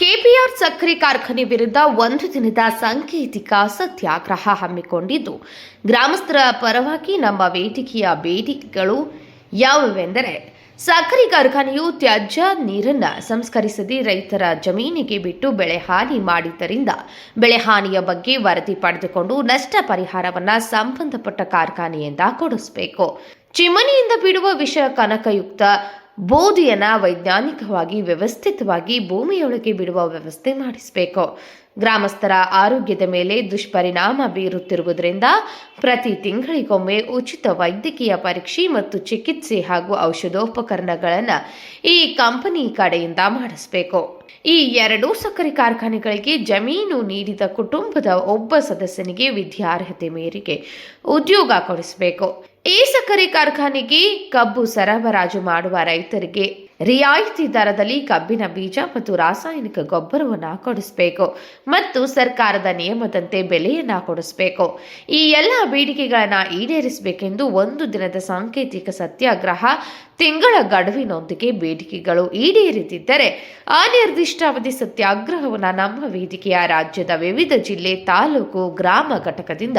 KPR ಸಕ್ಕರೆ ಕಾರ್ಖಾನೆ ವಿರುದ್ಧ ಒಂದು ದಿನದ ಸಾಂಕೇತಿಕ ಸತ್ಯಾಗ್ರಹ ಹಮ್ಮಿಕೊಂಡಿದ್ದು, ಗ್ರಾಮಸ್ಥರ ಪರವಾಗಿ ನಮ್ಮ ವೇದಿಕೆಯ ಬೇಡಿಕೆಗಳು ಯಾವುವೆಂದರೆ, ಸಕ್ಕರೆ ಕಾರ್ಖಾನೆಯು ತ್ಯಾಜ್ಯ ನೀರನ್ನು ಸಂಸ್ಕರಿಸದೆ ರೈತರ ಜಮೀನಿಗೆ ಬಿಟ್ಟು ಬೆಳೆ ಹಾನಿ ಮಾಡಿದ್ದರಿಂದ, ಬೆಳೆ ಹಾನಿಯ ಬಗ್ಗೆ ವರದಿ ಪಡೆದುಕೊಂಡು ನಷ್ಟ ಪರಿಹಾರವನ್ನು ಸಂಬಂಧಪಟ್ಟ ಕಾರ್ಖಾನೆಯಿಂದ ಕೊಡಿಸಬೇಕು. ಚಿಮನಿಯಿಂದ ಬಿಡುವ ವಿಷ ಕನಕಯುಕ್ತ ಬೋಧಿಯನ್ನ ವೈಜ್ಞಾನಿಕವಾಗಿ ವ್ಯವಸ್ಥಿತವಾಗಿ ಭೂಮಿಯೊಳಗೆ ಬಿಡುವ ವ್ಯವಸ್ಥೆ ಮಾಡಿಸಬೇಕು. ಗ್ರಾಮಸ್ಥರ ಆರೋಗ್ಯದ ಮೇಲೆ ದುಷ್ಪರಿಣಾಮ ಬೀರುತ್ತಿರುವುದರಿಂದ ಪ್ರತಿ ತಿಂಗಳಿಗೊಮ್ಮೆ ಉಚಿತ ವೈದ್ಯಕೀಯ ಪರೀಕ್ಷೆ ಮತ್ತು ಚಿಕಿತ್ಸೆ ಹಾಗೂ ಔಷಧೋಪಕರಣಗಳನ್ನು ಈ ಕಂಪನಿ ಕಡೆಯಿಂದ ಮಾಡಿಸಬೇಕು. ಈ ಎರಡೂ ಸಕ್ಕರೆ ಕಾರ್ಖಾನೆಗಳಿಗೆ ಜಮೀನು ನೀಡಿದ ಕುಟುಂಬದ ಒಬ್ಬ ಸದಸ್ಯನಿಗೆ ವಿದ್ಯಾರ್ಹತೆ ಮೇರೆಗೆ ಉದ್ಯೋಗ ಕೊಡಿಸಬೇಕು. ಈ ಸಕ್ಕರೆ ಕಾರ್ಖಾನೆಗೆ ಕಬ್ಬು ಸರಬರಾಜು ಮಾಡುವ ರೈತರಿಗೆ ರಿಯಾಯಿತಿ ದರದಲ್ಲಿ ಕಬ್ಬಿನ ಬೀಜ ಮತ್ತು ರಾಸಾಯನಿಕ ಗೊಬ್ಬರವನ್ನು ಕೊಡಿಸಬೇಕು ಮತ್ತು ಸರ್ಕಾರದ ನಿಯಮದಂತೆ ಬೆಲೆಯನ್ನು ಕೊಡಿಸಬೇಕು. ಈ ಎಲ್ಲ ಬೇಡಿಕೆಗಳನ್ನು ಈಡೇರಿಸಬೇಕೆಂದು ಒಂದು ದಿನದ ಸಾಂಕೇತಿಕ ಸತ್ಯಾಗ್ರಹ ತಿಂಗಳ ಗಡುವಿನೊಂದಿಗೆ ಬೇಡಿಕೆಗಳು ಈಡೇರಿದಿದ್ದರೆ ಅನಿರ್ದಿಷ್ಟಾವಧಿ ಸತ್ಯಾಗ್ರಹವನ್ನು ನಮ್ಮ ವೇದಿಕೆಯ ರಾಜ್ಯದ ವಿವಿಧ ಜಿಲ್ಲೆ, ತಾಲೂಕು, ಗ್ರಾಮ ಘಟಕದಿಂದ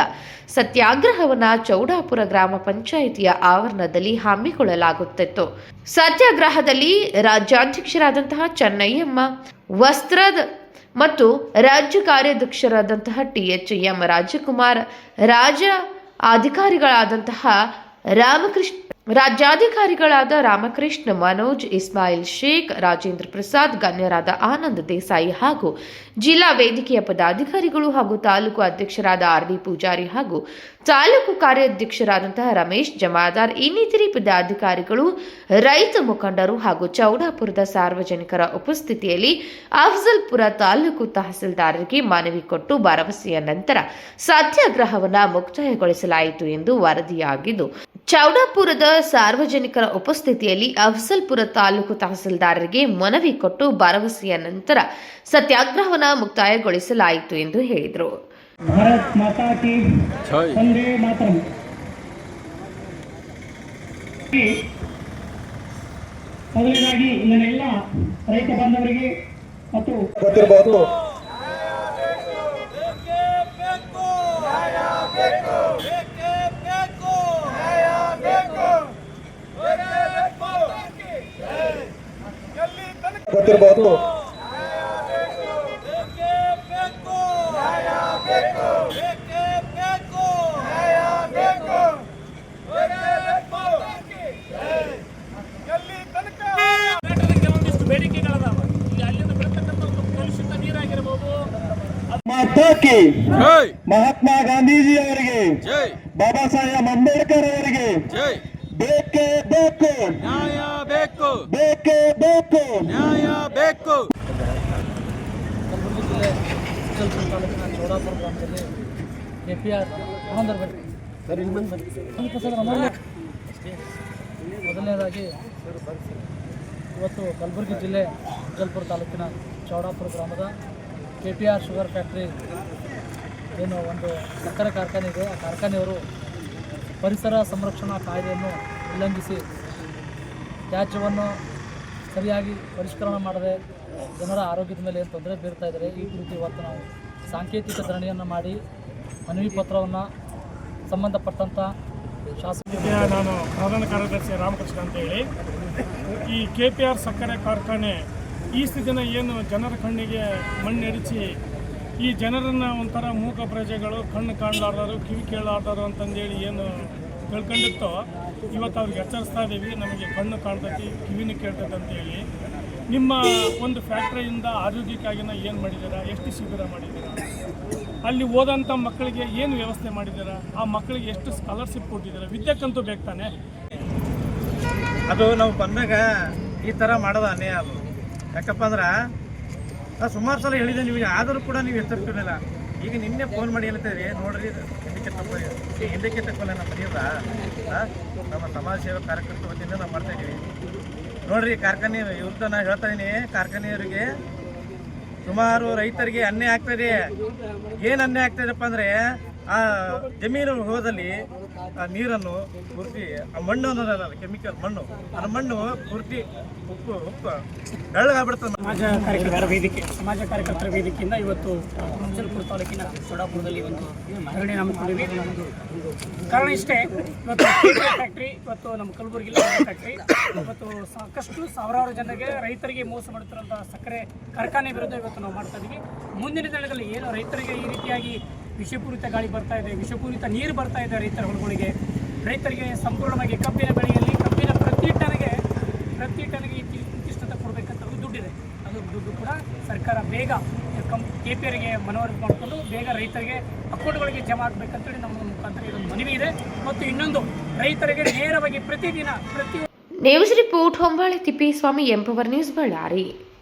ಸತ್ಯಾಗ್ರಹವನ್ನು ಚೌಡಾಪುರ ಗ್ರಾಮ ಪಂಚಾಯಿತಿಯ ಆವರಣದಲ್ಲಿ ಹಮ್ಮಿಕೊಳ್ಳಲಾಗುತ್ತಿತ್ತು. ಸತ್ಯಾಗ್ರಹದಲ್ಲಿ ರಾಜ್ಯಾಧ್ಯಕ್ಷರಾದಂತಹ ಚೆನ್ನಯ್ಯಮ್ಮ ವಸ್ತ್ರದ ಮತ್ತು ರಾಜ್ಯ ಕಾರ್ಯಾಧ್ಯಕ್ಷರಾದಂತಹ ಟಿ ಎಚ್ ಎಂ ರಾಜಕುಮಾರ್ ರಾಜ ಅಧಿಕಾರಿಗಳಾದಂತಹ ರಾಮಕೃಷ್ಣ ರಾಜ್ಯಾಧಿಕಾರಿಗಳಾದ ರಾಮಕೃಷ್ಣ, ಮನೋಜ್, ಇಸ್ಮಾಯಿಲ್ ಶೇಖ್, ರಾಜೇಂದ್ರ ಪ್ರಸಾದ್, ಗಣ್ಯರಾದ ಆನಂದ್ ದೇಸಾಯಿ ಹಾಗೂ ಜಿಲ್ಲಾ ವೇದಿಕೆಯ ಪದಾಧಿಕಾರಿಗಳು ಹಾಗೂ ತಾಲೂಕು ಅಧ್ಯಕ್ಷರಾದ ಆರ್ ಡಿ ಪೂಜಾರಿ ಹಾಗೂ ತಾಲೂಕು ಕಾರ್ಯಾಧ್ಯಕ್ಷರಾದಂತಹ ರಮೇಶ್, ಜಮಾದಾರ್ ಇನ್ನಿತರೆ ಪದಾಧಿಕಾರಿಗಳು, ರೈತ ಮುಖಂಡರು ಹಾಗೂ ಚೌಡಾಪುರದ ಸಾರ್ವಜನಿಕರ ಉಪಸ್ಥಿತಿಯಲ್ಲಿ ಅಫ್ಜಲ್ಪುರ ತಾಲೂಕು ತಹಸೀಲ್ದಾರರಿಗೆ ಮನವಿ ಕೊಟ್ಟು ಭರವಸೆಯ ನಂತರ ಸತ್ಯಾಗ್ರಹವನ್ನು ಮುಕ್ತಾಯಗೊಳಿಸಲಾಯಿತು ಎಂದು ವರದಿಯಾಗಿದ್ದು, ಚೌಡಾಪುರದ ಸಾರ್ವಜನಿಕರ ಉಪಸ್ಥಿತಿಯಲ್ಲಿ ಅಫ್ಸಲ್ಪುರ ತಾಲೂಕು ತಹಸೀಲ್ದಾರರಿಗೆ ಮನವಿ ಕೊಟ್ಟು ಭರವಸೆಯ ನಂತರ ಸತ್ಯಾಗ್ರಹವನ್ನು ಮುಕ್ತಾಯಗೊಳಿಸಲಾಯಿತು ಎಂದು ಹೇಳಿದರು. ಭಾರತ್ ಮಾತಾ ಕಿ ಜೈ. ವಂದೇ ಮಾತರಂ. ಮೊದಲನೇದಾಗಿ ರೈತ ಬಾಂಧವರಿಗೆ ಮತ್ತು ಗೊತ್ತಿರಬಹುದು ಗೊತ್ತಿರಬಹುದು ಒಂದಿಷ್ಟು ಬೇಡಿಕೆಗಳದಾವ ಈಗ ಅಲ್ಲಿಂದ ಬರ್ತಕ್ಕಂಥ ಒಂದು ಕಲುಷಿತ ನೀರಾಗಿರ್ಬೋದು ಮಾತಾ ಕಿ ಜೈ. ಮಹಾತ್ಮ ಗಾಂಧೀಜಿ ಅವರಿಗೆ ಬಾಬಾ ಸಾಹೇಬ್ ಅಂಬೇಡ್ಕರ್ ಅವರಿಗೆ ಬೇಕೇ ಬೇಕು. ಬೇಕು. ಬೇಕೇ ಬೇಕು. ನ್ಯಾಯ ಬೇಕು. ಕಲಬುರಗಿ ಜಿಲ್ಲೆ ತಾಲೂಕಿನ ಚೌಡಾಪುರ ಗ್ರಾಮದಲ್ಲಿ ಕೆ ಪಿ ಆರ್ ಮಹಂದರ್. ಮೊದಲನೇದಾಗಿ ಇವತ್ತು ಕಲಬುರಗಿ ಜಿಲ್ಲೆ ಅಜಲ್ಪುರ ತಾಲೂಕಿನ ಚೌಡಾಪುರ ಗ್ರಾಮದ K P R sugar factory ಏನು ಒಂದು ಸಕ್ಕರೆ ಕಾರ್ಖಾನೆ ಇದೆ. ಆ ಕಾರ್ಖಾನೆಯವರು ಪರಿಸರ ಸಂರಕ್ಷಣಾ ಕಾಯ್ದೆಯನ್ನು ಉಲ್ಲಂಘಿಸಿ ತ್ಯಾಜ್ಯವನ್ನು ಸರಿಯಾಗಿ ಪರಿಷ್ಕರಣೆ ಮಾಡದೆ ಜನರ ಆರೋಗ್ಯದ ಮೇಲೆ ಏನು ತೊಂದರೆ ಬೀರ್ತಾ ಇದ್ದಾರೆ, ಈ ಕುರಿತು ಇವತ್ತು ನಾವು ಸಾಂಕೇತಿಕ ಧರಣಿಯನ್ನು ಮಾಡಿ ಮನವಿ ಪತ್ರವನ್ನು ಸಂಬಂಧಪಟ್ಟಂಥ ಶಾಸಕ ನಾನು ಪ್ರಧಾನ ಕಾರ್ಯದರ್ಶಿ ರಾಮಕೃಷ್ಣ ಅಂತ ಹೇಳಿ. ಈ ಕೆ ಪಿ ಆರ್ ಸಕ್ಕರೆ ಕಾರ್ಖಾನೆ ಈ ಸ್ಥಿತಿನ ಏನು ಜನರ ಕಣ್ಣಿಗೆ ಮಣ್ಣೆರಿಚಿ ಈ ಜನರನ್ನು ಒಂಥರ ಮೂಕ ಪ್ರಜೆಗಳು, ಕಣ್ಣು ಕಾಣಲಾರ್ದರು ಕಿವಿ ಕೇಳಲಾರ್ದರು ಅಂತಂದೇಳಿ ಏನು ತಿಳ್ಕೊಂಡಿತ್ತೋ ಇವತ್ತು ಅವ್ರಿಗೆ ಎಚ್ಚರಿಸ್ತಾ ಇದ್ದೀವಿ ನಮಗೆ ಕಣ್ಣು ಕಾಣ್ತೈತಿ, ಕಿವಿನೂ ಕೇಳ್ತೈತೆ ಅಂತೇಳಿ ನಿಮ್ಮ ಒಂದು ಫ್ಯಾಕ್ಟ್ರಿಯಿಂದ ಆರೋಗ್ಯಕ್ಕಾಗಿನ ಏನು ಮಾಡಿದ್ದೀರಾ? ಎಷ್ಟು ಶಿಬಿರ ಮಾಡಿದ್ದೀರಾ? ಅಲ್ಲಿ ಓದಂಥ ಮಕ್ಕಳಿಗೆ ಏನು ವ್ಯವಸ್ಥೆ ಮಾಡಿದ್ದೀರಾ? ಆ ಮಕ್ಕಳಿಗೆ ಎಷ್ಟು ಸ್ಕಾಲರ್ಶಿಪ್ ಕೊಟ್ಟಿದ್ದೀರಾ? ವಿದ್ಯಕ್ಕಂತೂ ಬೇಕು ತಾನೆ. ಅದು ನಾವು ಬಂದಾಗ ಈ ಥರ ಮಾಡೋದು ಅನ್ಯಾಯ ಅದು. ಯಾಕಪ್ಪ ಅಂದ್ರೆ ಸುಮಾರು ಸಲ ಹೇಳಿದೆ, ನಿಮಗೆ ಆದರೂ ಕೂಡ ನೀವು ಎಚ್ಚರಿಸಿರಲಿಲ್ಲ ಈಗ ನಿನ್ನೆ ಫೋನ್ ಮಾಡಿ ಹೇಳ್ತೇವೆ ನೋಡ್ರಿ ಹಿಂದಕ್ಕೆ ತಪ್ಪಿ ಹಿಂದಕ್ಕೆ ತಪ್ಪಲ್ಲ, ನಮ್ಮ ಮನೆಯವ್ರ ನಮ್ಮ ಸಮಾಜ ಸೇವಾ ಕಾರ್ಯಕರ್ತರ ವತಿಯಿಂದ ನಾವು ಮಾಡ್ತಾ ಇದ್ದೀವಿ. ನೋಡ್ರಿ ಕಾರ್ಖಾನೆ ಇವ್ರದ್ದು ನಾನು ಹೇಳ್ತಾ ಇದ್ದೀನಿ ಕಾರ್ಖಾನೆಯವರಿಗೆ ಸುಮಾರು ರೈತರಿಗೆ ಅನ್ಯಾಯ ಆಗ್ತದೆ ಏನು ಅನ್ಯಾಯ ಆಗ್ತದಪ್ಪ ಅಂದರೆ ಆ ಜಮೀನು ಹೋದಲ್ಲಿ ಆ ನೀರನ್ನು ಪೂರ್ತಿ, ಆ ಮಣ್ಣು ಅನ್ನೋದಲ್ಲ ಕೆಮಿಕಲ್ ಮಣ್ಣು. ಆ ಮಣ್ಣು ಪೂರ್ತಿ ಉಪ್ಪು ಉಪ್ಪು ಬೆಳ್ಳಗಾಗ್ಬಿಡ್ತದೆ ಸಮಾಜ ಕಾರ್ಯಕರ್ತರ ವೇದಿಕೆ, ಸಮಾಜ ಕಾರ್ಯಕರ್ತರ ವೇದಿಕೆಯಿಂದ ಇವತ್ತು ಮುಂಚಲ್ಪುರ ತಾಲೂಕಿನ ಸೋಡಾಪುರದಲ್ಲಿ ಒಂದು ಧರಣಿ ಹಮ್ಮಿಕೊಂಡಿವಿ ಕಾರಣ ಇಷ್ಟೇ, ಇವತ್ತು ಫ್ಯಾಕ್ಟ್ರಿ ಇವತ್ತು ನಮ್ಮ ಕಲಬುರಗಿ ಫ್ಯಾಕ್ಟ್ರಿ ಇವತ್ತು ಸಾಕಷ್ಟು ಸಾವಿರಾರು ಜನರಿಗೆ ರೈತರಿಗೆ ಮೋಸ ಮಾಡುತ್ತಿರುವಂತಹ ಸಕ್ಕರೆ ಕಾರ್ಖಾನೆ ವಿರುದ್ಧ ಇವತ್ತು ನಾವು ಮಾಡ್ತಾ ಇದ್ದೀವಿ. ಮುಂದಿನ ದಿನಗಳಲ್ಲಿ ಏನು ರೈತರಿಗೆ ಈ ರೀತಿಯಾಗಿ ವಿಷಪೂರಿತ ಗಾಳಿ ಬರ್ತಾ ಇದೆ. ವಿಷಪೂರಿತ ನೀರು ಬರ್ತಾ ಇದೆ ರೈತರ ಹೊಲಗಳಿಗೆ. ರೈತರಿಗೆ ಸಂಪೂರ್ಣವಾಗಿ ಕಬ್ಬಿನ ಬೆಳೆಯಲ್ಲಿ ಕಬ್ಬಿನ ಪ್ರತಿ ಟನ್ಗೆ ಪ್ರತಿ ಟನ್ಗೆ ಇತಿ- ಇಂತಿಷ್ಟು ಅಂತ ಕೊಡಬೇಕಂತ ದುಡ್ಡಿದೆ. ಅದು ದುಡ್ಡು ಕೂಡ ಸರ್ಕಾರ ಬೇಗ ಕಂ ಕೆ ಪಿ ಆರ್ಗೆ ಮನವರಿಕೆ ಮಾಡಿಕೊಂಡು ಬೇಗ ರೈತರಿಗೆ ಅಕೌಂಟ್ಗಳಿಗೆ ಜಮಾ ಆಗಬೇಕಂತೇಳಿ ನಮ್ಮ ಮುಖಾಂತರ ಇದೊಂದು ಮನವಿ ಇದೆ. ಮತ್ತು ಇನ್ನೊಂದು, ರೈತರಿಗೆ ನೇರವಾಗಿ ಪ್ರತಿದಿನ ಪ್ರತಿ news report Hombale Thippeswamy empower news Ballari.